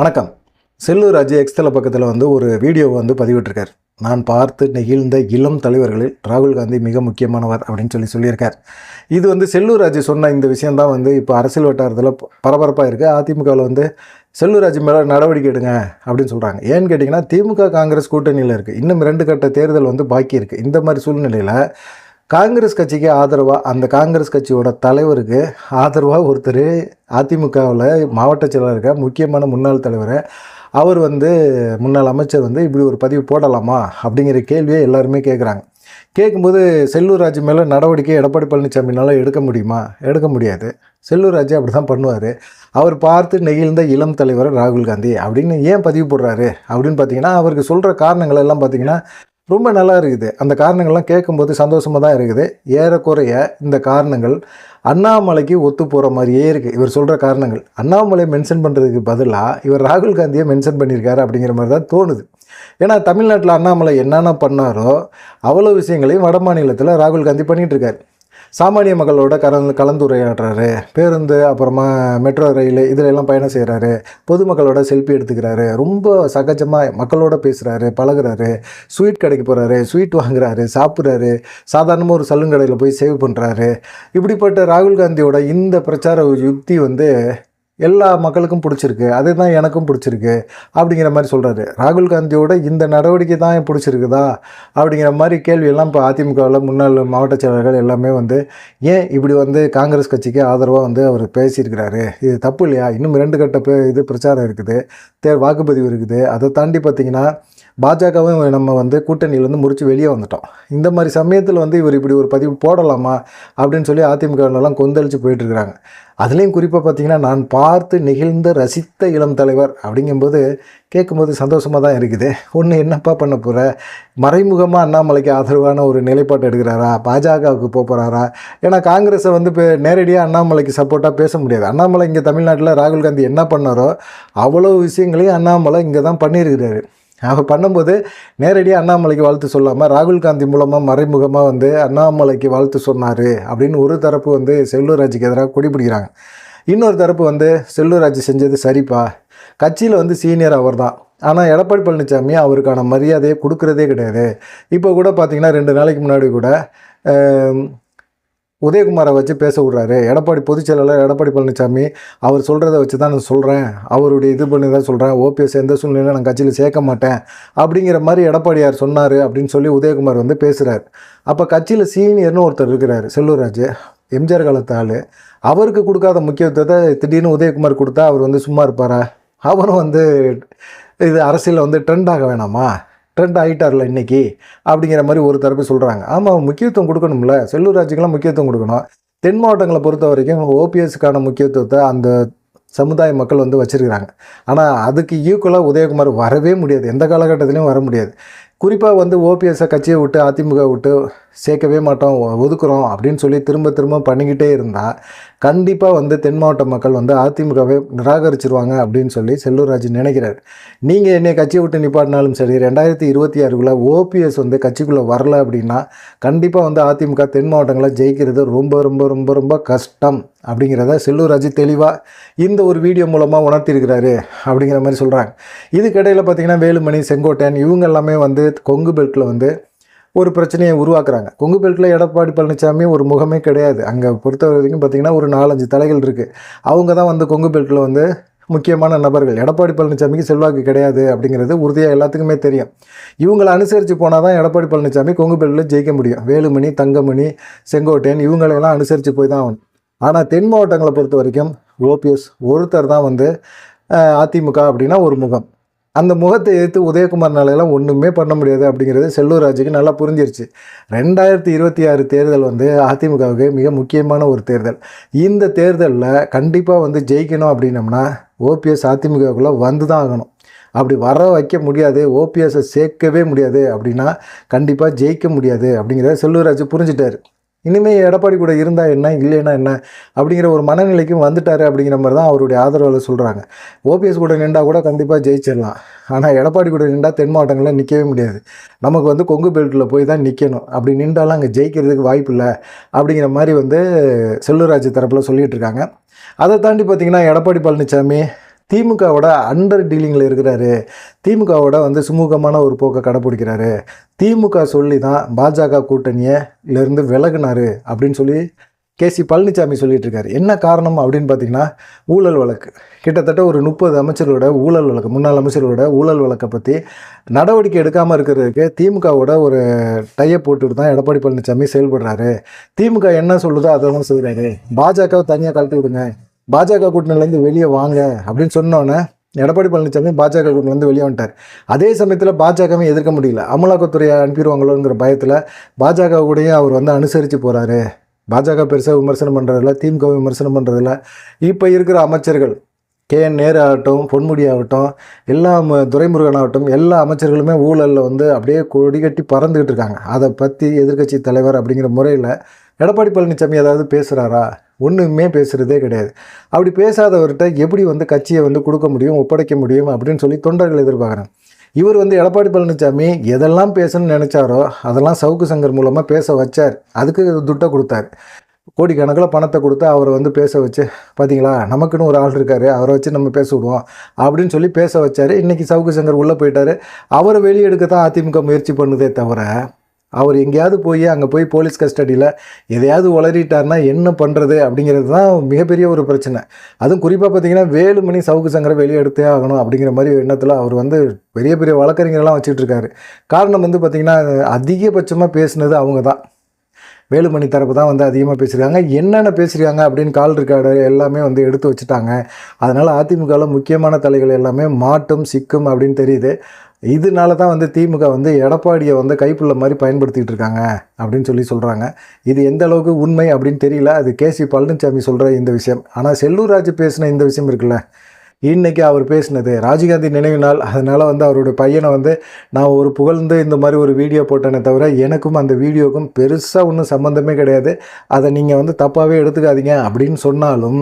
வணக்கம். செல்லூர் ராஜு எக்ஸ்தல பக்கத்தில் வந்து ஒரு வீடியோ வந்து பதிவிட்டிருக்கார். நான் பார்த்து நெகிழ்ந்த இளம் தலைவர்களில் ராகுல் காந்தி மிக முக்கியமானவர் அப்படின்னு சொல்லி சொல்லியிருக்கார். இது வந்து செல்லூர் ராஜு சொன்ன இந்த விஷயந்தான் வந்து இப்போ அரசியல் வட்டாரத்தில் பரபரப்பாக இருக்குது அதிமுகவில் வந்து செல்லூர் ராஜு மேலே நடவடிக்கை எடுங்க அப்படின்னு சொல்கிறாங்க ஏன்னு கேட்டிங்கன்னா திமுக காங்கிரஸ் கூட்டணியில் இருக்குது இன்னும் ரெண்டு கட்ட தேர்தல் வந்து பாக்கி இருக்குது இந்த மாதிரி சூழ்நிலையில் காங்கிரஸ் கட்சிக்கு ஆதரவாக அந்த காங்கிரஸ் கட்சியோட தலைவருக்கு ஆதரவாக ஒருத்தர் அதிமுகவில் மாவட்ட செயலாளருக்க முக்கியமான முன்னாள் தலைவர். அவர் வந்து முன்னாள் அமைச்சர் வந்து இப்படி ஒரு பதிவு போடலாமா? அப்படிங்கிற கேள்வியை எல்லாருமே கேட்குறாங்க கேட்கும்போது செல்லூர் ராஜு மேலே நடவடிக்கை எடப்பாடி பழனிசாமினால எடுக்க முடியுமா? எடுக்க முடியாது. செல்லூர் ராஜு அப்படி தான் பண்ணுவார். அவர் பார்த்து நெகிழ்ந்த இளம் தலைவர் ராகுல் காந்தி அப்படின்னு ஏன் பதிவு போடுறாரு? அப்படின்னு பார்த்தீங்கன்னா அவருக்கு சொல்கிற காரணங்கள் எல்லாம் பார்த்தீங்கன்னா ரொம்ப நல்லா இருக்குது. அந்த காரணங்கள்லாம் கேட்கும்போது சந்தோஷமாக தான் இருக்குது. ஏறக்குறைய இந்த காரணங்கள் அண்ணாமலைக்கு ஒத்து போகிற மாதிரியே இருக்குது இவர் சொல்கிற காரணங்கள். அண்ணாமலை மென்ஷன் பண்ணுறதுக்கு பதிலாக இவர் ராகுல் காந்தியை மென்ஷன் பண்ணியிருக்காரு அப்படிங்கிற மாதிரி தான் தோணுது. ஏன்னா தமிழ்நாட்டில் அண்ணாமலை என்னென்ன பண்ணாரோ அவ்வளோ விஷயங்களையும் வட மாநிலத்தில் ராகுல் காந்தி பண்ணிகிட்டு இருக்காரு. சாமானிய மக்களோட கலந்து கலந்துரையாடுறாரு. பேருந்து அப்புறமா மெட்ரோ ரயில் இதில் எல்லாம் பயணம் செய்கிறாரு பொதுமக்களோட செல்ஃபி எடுத்துக்கிறாரு. ரொம்ப சகஜமாக மக்களோட பேசுகிறாரு பழகுறாரு. ஸ்வீட் கடைக்கு போகிறாரு ஸ்வீட் வாங்குறாரு சாப்பிட்றாரு. சாதாரணமாக ஒரு சலுங்கடையில் போய் சேவ் பண்ணுறாரு இப்படிப்பட்ட ராகுல் காந்தியோட இந்த பிரச்சார யுக்தி வந்து எல்லா மக்களுக்கும் பிடிச்சிருக்கு அதே தான் எனக்கும் பிடிச்சிருக்கு அப்படிங்கிற மாதிரி சொல்கிறாரு ராகுல் காந்தியோட இந்த நடவடிக்கை தான் பிடிச்சிருக்குதா அப்படிங்கிற மாதிரி கேள்வியெல்லாம் இப்போ அதிமுகவில் முன்னாள் மாவட்ட செயலர்கள் எல்லாமே வந்து ஏன் இப்படி வந்து காங்கிரஸ் கட்சிக்கு ஆதரவாக வந்து அவர் பேசியிருக்கிறாரு? இது தப்பு இல்லையா? இன்னும் ரெண்டு கட்ட பே இது பிரச்சாரம் இருக்குது. தே வாக்குப்பதிவு இருக்குது. அதை தாண்டி பார்த்தீங்கன்னா பாஜகவும் நம்ம வந்து கூட்டணியிலேருந்து முறித்து வெளியே வந்துட்டோம். இந்த மாதிரி சமயத்தில் வந்து இவர் இப்படி ஒரு பதிவு போடலாமா அப்படின்னு சொல்லி அதிமுகவிலலாம் கொந்தளிச்சு போயிட்டுருக்குறாங்க. அதுலேயும் குறிப்பாக பார்த்தீங்கன்னா நான் பார்த்து நெகிழ்ந்த ரசித்த இளம் தலைவர் அப்படிங்கும்போது கேட்கும்போது சந்தோஷமாக தான் இருக்குது. ஒன்று என்னப்பா பண்ண போகிற மறைமுகமாக அண்ணாமலைக்கு ஆதரவான ஒரு நிலைப்பாடு எடுக்கிறாரா? பாஜகவுக்கு போக போகிறாரா ஏன்னா காங்கிரஸை வந்து இப்போ நேரடியாக அண்ணாமலைக்கு சப்போர்ட்டாக பேச முடியாது. அண்ணாமலை இங்கே தமிழ்நாட்டில் ராகுல் காந்தி என்ன பண்ணாரோ அவ்வளோ விஷயங்களையும் அண்ணாமலை இங்கே தான் பண்ணியிருக்கிறாரு. அவர் பண்ணும்போது நேரடியாக அண்ணாமலைக்கு வாழ்த்து சொல்லாமல் ராகுல் காந்தி மூலமாக மறைமுகமாக வந்து அண்ணாமலைக்கு வாழ்த்து சொன்னார் அப்படின்னு ஒரு தரப்பு வந்து செல்லூர் ராஜுக்கு எதிராக கொடிபிடிக்கிறாங்க. இன்னொரு தரப்பு வந்து செல்லூர் ராஜு செஞ்சது சரிப்பா. கட்சியில் வந்து சீனியர் அவர் தான் ஆனால் எடப்பாடி பழனிசாமி அவருக்கான மரியாதையை கொடுக்குறதே கிடையாது. இப்போ கூட பார்த்தீங்கன்னா ரெண்டு நாளைக்கு முன்னாடி கூட உதயகுமாரை வச்சு பேச விட்றாரு. எடப்பாடி பொதுச் செயலாளர் எடப்பாடி பழனிசாமி அவர் சொல்கிறத வச்சு தான் நான் சொல்கிறேன் அவருடைய இது பண்ணி தான் சொல்கிறேன் ஓபிஎஸ் எந்த சூழ்நிலையில் நான் கட்சியில் சேர்க்க மாட்டேன். அப்படிங்கிற மாதிரி எடப்பாடியார் சொன்னார் அப்படின்னு சொல்லி உதயகுமார் வந்து பேசுகிறார் அப்போ கட்சியில் சீனியர்னு ஒருத்தர் இருக்கிறார் செல்லூர்ராஜ் எம்ஜிஆர் காலத்து ஆள். அவருக்கு கொடுக்காத முக்கியத்துவத்தை திடீர்னு உதயகுமார் கொடுத்தா அவர் வந்து சும்மா இருப்பாரா? அவரும் வந்து இது அரசியலில் வந்து ட்ரெண்ட் ஆக வேணாமா? ட்ரெண்ட் ஆகிட்டார்ல இன்றைக்கி அப்படிங்கிற மாதிரி ஒரு தரப்பு சொல்கிறாங்க ஆமாம் முக்கியத்துவம் கொடுக்கணும்ல. செல்லூர் ராஜுக்கெல்லாம் முக்கியத்துவம் கொடுக்கணும். தென் மாவட்டங்களை பொறுத்த வரைக்கும் ஓபிஎஸ்க்கான முக்கியத்துவத்தை அந்த சமுதாய மக்கள் வந்து வச்சுருக்கிறாங்க. ஆனால் அதுக்கு ஈக்குவலாக உதயகுமார் வரவே முடியாது. எந்த காலகட்டத்திலையும் வர முடியாது. குறிப்பாக வந்து ஓபிஎஸ்ஸை கட்சியை விட்டு அதிமுக விட்டு சேர்க்கவே மாட்டோம் ஒ- ஒதுக்குறோம் அப்படின்னு சொல்லி திரும்ப திரும்ப பண்ணிக்கிட்டே இருந்தால் கண்டிப்பாக வந்து தென் மாவட்ட மக்கள் வந்து அதிமுகவை நிராகரிச்சிருவாங்க அப்படின்னு சொல்லி செல்லூர்ராஜ் நினைக்கிறார். நீங்கள் என்னை கட்சியை விட்டு நிப்பாட்டினாலும் சரி ரெண்டாயிரத்தி இருபத்தி ஆறுக்குள்ளே ஓபிஎஸ் வந்து கட்சிக்குள்ளே வரல அப்படின்னா கண்டிப்பாக வந்து அதிமுக தென் மாவட்டங்களில் ஜெயிக்கிறது ரொம்ப ரொம்ப ரொம்ப ரொம்ப கஷ்டம் அப்படிங்கிறத செல்லூர்ராஜ் தெளிவாக இந்த ஒரு வீடியோ மூலமாக உணர்த்திருக்கிறாரு அப்படிங்கிற மாதிரி சொல்கிறாங்க இதுக்கிடையில் பார்த்தீங்கன்னா வேலுமணி செங்கோட்டையன் இவங்க எல்லாமே வந்து கொங்கு பெல்ட்டில் வந்து ஒரு பிரச்சனையை உருவாக்குறாங்க. கொங்கு பெல்ட்டில் எடப்பாடி பழனிசாமி ஒரு முகமே கிடையாது. அங்கே பொறுத்த வரைக்கும் பார்த்திங்கன்னா ஒரு நாலஞ்சு தலைகள் இருக்குது அவங்க தான் வந்து கொங்கு பெல்ட்டில் வந்து முக்கியமான நபர்கள். எடப்பாடி பழனிசாமிக்கு செல்வாக்கு கிடையாது அப்படிங்கிறது உறுதியாக எல்லாத்துக்குமே தெரியும். இவங்களை அனுசரித்து போனால் தான் எடப்பாடி பழனிசாமி கொங்கு பெல்ட்டில் ஜெயிக்க முடியும். வேலுமணி தங்கமணி செங்கோட்டையன் இவங்களெல்லாம் அனுசரித்து போய் தான் ஆகணும். ஆனால் தென் மாவட்டங்களை பொறுத்த வரைக்கும் ஓபிஎஸ் ஒருத்தர் தான் வந்து அதிமுக அப்படின்னா ஒரு முகம். அந்த முகத்தை எடுத்து உதயகுமார்னாலெல்லாம் ஒன்றுமே பண்ண முடியாது அப்படிங்கிறது செல்லூர் ராஜுக்கு நல்லா புரிஞ்சிருச்சு. ரெண்டாயிரத்தி இருபத்தி ஆறு தேர்தல் வந்து அதிமுகவுக்கு மிக முக்கியமான ஒரு தேர்தல். இந்த தேர்தலில் கண்டிப்பாக வந்து ஜெயிக்கணும் அப்படின்னம்னா ஓபிஎஸ் அதிமுகவுக்குள்ளே வந்து தான் ஆகணும். அப்படி வர வைக்க முடியாது ஓபிஎஸ்ஸை சேர்க்கவே முடியாது அப்படின்னா கண்டிப்பாக ஜெயிக்க முடியாது அப்படிங்கிறத செல்லூர் ராஜு புரிஞ்சுட்டார். இனிமேல் எடப்பாடி கூட இருந்தால் என்ன இல்லைன்னா என்ன அப்படிங்கிற ஒரு மனநிலைக்கும் வந்துட்டார் அப்படிங்கிற மாதிரி தான் அவருடைய ஆதரவில் சொல்கிறாங்க ஓபிஎஸ் கூட நின்றா கூட கண்டிப்பாக ஜெயிச்சிடலாம். ஆனால் எடப்பாடி கூட நின்றால் தென் மாவட்டங்களில் நிற்கவே முடியாது. நமக்கு வந்து கொங்கு பெல்ட்டில் போய் தான் நிற்கணும் அப்படி நின்றாலும் அங்கே ஜெயிக்கிறதுக்கு வாய்ப்பு இல்லை அப்படிங்கிற மாதிரி வந்து செல்லூராஜ் தரப்பில் சொல்லிகிட்டு இருக்காங்க. அதை தாண்டி பார்த்திங்கன்னா எடப்பாடி பழனிசாமி திமுகவோட அண்டர் டீலிங்கில் இருக்கிறாரு. திமுகவோட வந்து சுமூகமான ஒரு போக்கை கடைப்பிடிக்கிறாரு திமுக சொல்லி தான் பாஜக கூட்டணியிலேருந்து விலகினார் அப்படின்னு சொல்லி கேசி பழனிசாமி சொல்லிட்டு இருக்காரு. என்ன காரணம் அப்படின்னு பார்த்தீங்கன்னா ஊழல் வழக்கு. கிட்டத்தட்ட ஒரு முப்பது அமைச்சர்களோட ஊழல் வழக்கு முன்னாள் அமைச்சர்களோட ஊழல் வழக்கை பற்றி நடவடிக்கை எடுக்காமல் இருக்கிறதுக்கு திமுகவோட ஒரு டையை போட்டுட்டு தான் எடப்பாடி பழனிசாமி செயல்படுறாரு. திமுக என்ன சொல்லுதோ அதை தான் செய்கிறாரு பாஜகவை தனியாக கழட்டி விடுங்க. பாஜக கூட்டணிலேருந்து வெளியே வாங்க அப்படின்னு சொன்னோன்னே எடப்பாடி பழனிசாமி பாஜக கூட்டணிலேருந்து வெளியே வந்துட்டார். அதே சமயத்தில் பாஜகவை எதிர்க்க முடியல. அமலாக்கத்துறையை அனுப்பிடுவாங்களோங்கிற பயத்தில் பாஜக கூடயே அவர் வந்து அனுசரித்து போகிறாரு பாஜக பெருசாக விமர்சனம் பண்ணுறதில்ல திமுக விமர்சனம் பண்ணுறதில்ல இப்போ இருக்கிற அமைச்சர்கள் கே என் நேரு ஆகட்டும் பொன்முடி ஆகட்டும் எல்லா துரைமுருகன் ஆகட்டும் எல்லா அமைச்சர்களுமே ஊழலில் வந்து அப்படியே கொடி கட்டி பறந்துக்கிட்டு இருக்காங்க. அதை பற்றி எதிர்க்கட்சி தலைவர் அப்படிங்கிற முறையில் எடப்பாடி பழனிசாமி ஏதாவது பேசுகிறாரா ஒன்றுமே பேசுகிறதே கிடையாது. அப்படி பேசாதவர்கிட்ட எப்படி வந்து கட்சியை வந்து கொடுக்க முடியும் ஒப்படைக்க முடியும் அப்படின்னு சொல்லி தொண்டர்கள் எதிர்பார்க்குறாங்க. இவர் வந்து எடப்பாடி பழனிசாமி எதெல்லாம் பேசணும்னு நினச்சாரோ அதெல்லாம் சவுக்கு சங்கர் மூலமாக பேச வச்சார். அதுக்கு துட்டை கொடுத்தார். கோடிக்கணக்கில் பணத்தை கொடுத்து அவரை வந்து பேச வச்சு பார்த்தீங்களா நமக்குன்னு ஒரு ஆள் இருக்கார் அவரை வச்சு நம்ம பேச விடுவோம் அப்படின்னு சொல்லி பேச வச்சார். இன்றைக்கி சவுக்கு சங்கர் உள்ளே போயிட்டார். அவரை வெளியெடுக்க தான் அதிமுக முயற்சி பண்ணுதே தவிர அவர் எங்கேயாவது போய் அங்கே போய் போலீஸ் கஸ்டடியில் எதையாவது உளறிட்டார்னா என்ன பண்ணுறது அப்படிங்கிறது தான் மிகப்பெரிய ஒரு பிரச்சனை. அதுவும் குறிப்பாக பார்த்தீங்கன்னா வேலுமணி சவுக்கு சங்கரை வெளியே எடுத்தே ஆகணும் அப்படிங்கிற மாதிரி எண்ணத்தில் அவர் வந்து பெரிய பெரிய வழக்கறிஞரெல்லாம் வச்சுட்டு இருக்காரு காரணம் வந்து பார்த்திங்கன்னா அதிகபட்சமாக பேசினது அவங்க தான். வேலுமணி தரப்பு தான் வந்து அதிகமாக பேசியிருக்காங்க. என்னென்ன பேசியிருக்காங்க அப்படின்னு கால் ரெக்கார்டு எல்லாமே வந்து எடுத்து வச்சுட்டாங்க. அதனால் அதிமுகவில் முக்கியமான தலைகள் எல்லாமே மாட்டும் சிக்கும் அப்படின்னு தெரியுது. இதனால தான் வந்து திமுக வந்து எடப்பாடியை வந்து கைப்புள்ள மாதிரி பயன்படுத்திகிட்டு இருக்காங்க அப்படின்னு சொல்லி சொல்கிறாங்க இது எந்த அளவுக்கு உண்மை அப்படின்னு தெரியல. அது கேசி பழனிசாமி சொல்கிற இந்த விஷயம். ஆனால் செல்லூர் ராஜு பேசின இந்த விஷயம் இருக்குல்ல. இன்றைக்கி அவர் பேசினது. ராஜீவ்காந்தி நினைவு நாள். அதனால் வந்து அவருடைய பையனை வந்து நான் ஒரு புகழ்ந்து இந்த மாதிரி ஒரு வீடியோ போட்டேனே தவிர எனக்கும் அந்த வீடியோக்கும் பெருசாக ஒன்றும் சம்மந்தமே கிடையாது. அதை நீங்கள் வந்து தப்பாகவே எடுத்துக்காதீங்க அப்படின்னு சொன்னாலும்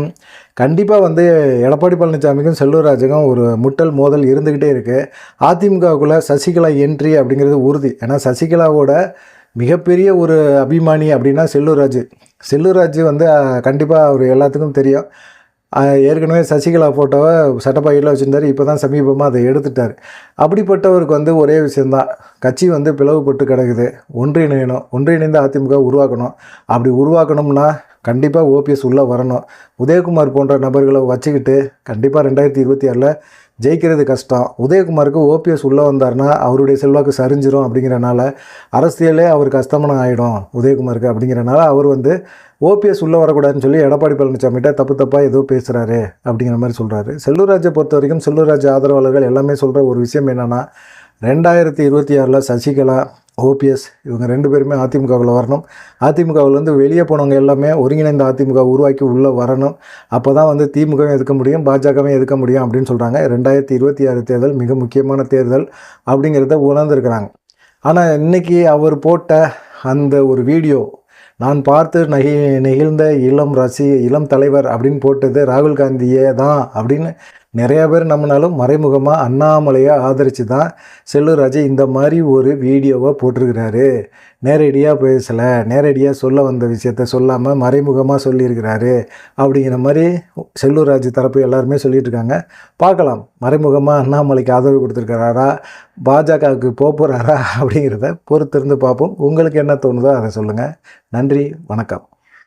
கண்டிப்பாக வந்து எடப்பாடி பழனிசாமிக்கும் செல்லூர்ராஜுக்கும் ஒரு முட்டல் மோதல் இருந்துக்கிட்டே இருக்குது அதிமுகவுக்குள்ளே சசிகலா என்ட்ரி அப்படிங்கிறது உறுதி. ஏன்னா சசிகலாவோட மிகப்பெரிய ஒரு அபிமானி அப்படின்னா செல்லூர்ராஜு செல்லூர்ராஜு வந்து கண்டிப்பாக அவர் எல்லாத்துக்கும் தெரியும். ஏற்கனவே சசிகலா ஃபோட்டோவை சட்டப்பையில் வச்சுருந்தார் இப்போ தான் சமீபமாக அதை எடுத்துட்டார். அப்படிப்பட்டவருக்கு வந்து ஒரே விஷயந்தான் கட்சி வந்து பிளவுபட்டு கிடக்குது. ஒன்றிணையணும். ஒன்றிணைந்து அதிமுக உருவாக்கணும். அப்படி உருவாக்கணும்னா கண்டிப்பாக ஓபிஎஸ் உள்ளே வரணும். உதயகுமார் போன்ற நபர்களை வச்சுக்கிட்டு கண்டிப்பாக ரெண்டாயிரத்தி இருபத்தி ஆறில் ஜெயிக்கிறது கஷ்டம். உதயகுமாருக்கு ஓபிஎஸ் உள்ளே வந்தார்னா அவருடைய செல்வாக்கு சரிஞ்சிரும் அப்படிங்கிறனால அரசியலே அவர் கஷ்டமான ஆகிடும் உதயகுமாருக்கு அப்படிங்கிறனால அவர் வந்து ஓபிஎஸ் உள்ளே வரக்கூடாதுன்னு சொல்லி எடப்பாடி பழனிசாமிகிட்ட தப்பு தப்பாக ஏதோ பேசுகிறாரு அப்படிங்கிற மாதிரி சொல்கிறாரு செல்லூர்ராஜை பொறுத்த வரைக்கும் செல்லூர்ராஜ் ஆதரவாளர்கள் எல்லாமே சொல்கிற ஒரு விஷயம் என்னென்னா ரெண்டாயிரத்தி இருபத்தி ஆறில் சசிகலா ஓபிஎஸ் இவங்க ரெண்டு பேருமே அதிமுகவில் வரணும். அதிமுகவிலேருந்து வெளியே போனவங்க எல்லாமே ஒருங்கிணைந்த அதிமுக உருவாக்கி உள்ளே வரணும். அப்போ தான் வந்து திமுகவும் எதுக்க முடியும் பாஜகவும் எதுக்க முடியும் அப்படின்னு சொல்கிறாங்க ரெண்டாயிரத்தி இருபத்தி ஆறு தேர்தல் மிக முக்கியமான தேர்தல் அப்படிங்கிறத உணர்ந்துருக்கிறாங்க. ஆனால் இன்னைக்கு அவர் போட்ட அந்த ஒரு வீடியோ நான் பார்த்து நகி நெகிழ்ந்த இளம் ரசி இளம் தலைவர் அப்படின்னு போட்டது ராகுல் காந்தியே தான் அப்படின்னு நிறையா பேர் நம்மளாலும் மறைமுகமாக அண்ணாமலையை ஆதரித்து தான் செல்லூராஜ் இந்த மாதிரி ஒரு வீடியோவை போட்டிருக்கிறாரு. நேரடியாக பேசலை நேரடியாக சொல்ல வந்த விஷயத்த சொல்லாமல் மறைமுகமாக சொல்லியிருக்கிறாரு அப்படிங்கிற மாதிரி செல்லூராஜ் தரப்பு எல்லாருமே சொல்லிகிட்ருக்காங்க பார்க்கலாம் மறைமுகமாக அண்ணாமலைக்கு ஆதரவு கொடுத்துருக்கிறாரா பாஜகவுக்கு போக போகிறாரா அப்படிங்கிறத பொறுத்திருந்து பார்ப்போம். உங்களுக்கு என்ன தோணுதோ அதை சொல்லுங்கள் நன்றி வணக்கம்.